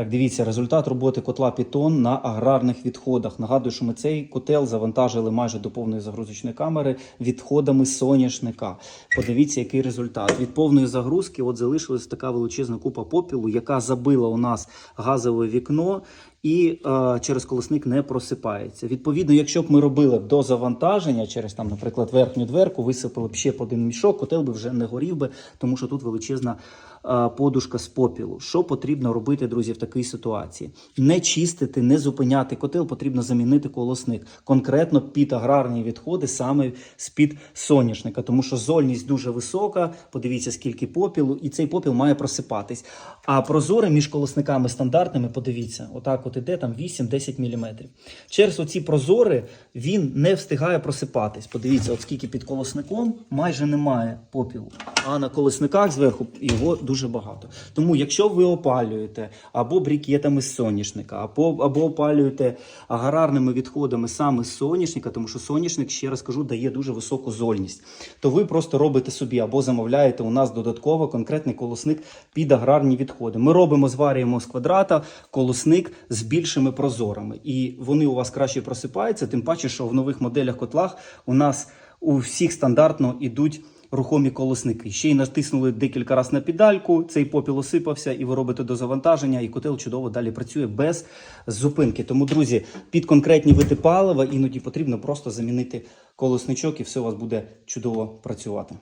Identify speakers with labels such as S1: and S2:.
S1: Так, дивіться, результат роботи котла Пітон на аграрних відходах. Нагадую, що ми цей котел завантажили майже до повної загрузочної камери відходами соняшника. Подивіться, який результат. Від повної загрузки от залишилась така величезна купа попілу, яка забила у нас газове вікно. І е, через колесник не просипається. Відповідно, якщо б ми робили до завантаження через там, наприклад, верхню дверку, висипали б ще по один мішок, котел би вже не горів би, тому що тут величезна е, подушка з попілу. Що потрібно робити, друзі, в такій ситуації? Не чистити, не зупиняти котел, потрібно замінити колосник конкретно під аграрні відходи, саме з-під соняшника, тому що зольність дуже висока. Подивіться, скільки попілу, і цей попіл має просипатись. А прозори між колосниками стандартними, подивіться, отак от іде там 8-10 мм. Через оці прозори він не встигає просипатись. Подивіться, от скільки під колосником майже немає попілу. А на колесниках зверху його дуже багато. Тому, якщо ви опалюєте або брикетами з соняшника, або, або опалюєте аграрними відходами саме з соняшника, тому що соняшник, ще раз кажу, дає дуже високу зольність, то ви просто робите собі або замовляєте у нас додатково конкретний колосник під аграрні відходи. Ми робимо, зварюємо з квадрата колосник з більшими прозорами, і вони у вас краще просипаються, тим паче, що в нових моделях котлах у нас у всіх стандартно ідуть рухомі колосники. Ще й натиснули декілька разів на педальку, цей попіл осипався, і ви робите до завантаження, і котел чудово далі працює без зупинки. Тому, друзі, під конкретні види палива іноді потрібно просто замінити колосничок, і все у вас буде чудово працювати.